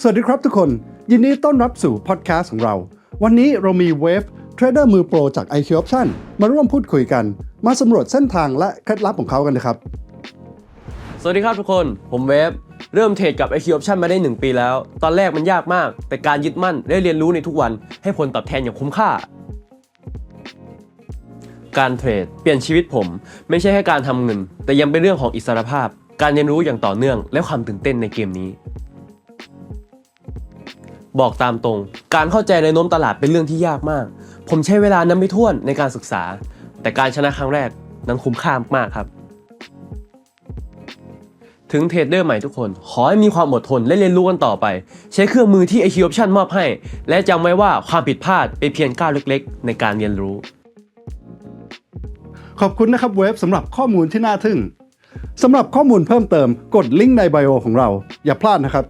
สวัสดีครับทุกคน ยินดีต้อนรับสู่พอดแคสต์ของเรา วันนี้เรามีเวฟเทรดเดอร์มือโปรจาก IQ Option มาร่วมพูดคุยกัน มาสำรวจเส้นทางและเคล็ดลับของเขากันนะครับ สวัสดีครับทุกคน ผมเวฟเริ่มเทรดกับ IQ Option มาได้ 1 ปีแล้ว ตอนแรกมันยากมาก แต่การยึดมั่นได้เรียนรู้ในทุกวัน ให้ผลตอบแทนอย่างคุ้มค่า การเทรดเปลี่ยนชีวิตผม ไม่ใช่แค่การทำเงิน แต่ยังเป็นเรื่องของอิสรภาพ การเรียนรู้อย่างต่อเนื่อง และความตื่นเต้นในเกมนี้ บอกตามตรง การเข้าใจในโน้มตลาดเป็นเรื่องที่ยากมาก ผมใช้เวลานั้นไม่ถ้วนในการศึกษา แต่การชนะครั้งแรกนั้นคุ้มค่ามากครับ ถึงเทรดเดอร์ใหม่ทุกคน ขอให้มีความอดทนและเรียนรู้กันต่อไป ใช้เครื่องมือที่ IQ Option มอบให้ และจำไว้ว่าความผิดพลาดเป็นเพียงก้าวเล็ก ๆ ในการเรียนรู้ ขอบคุณนะครับเวฟสำหรับข้อมูลที่น่าทึ่งสำหรับข้อมูลเพิ่มเติมกดลิงก์ในไบโอของเรา อย่าพลาดนะครับ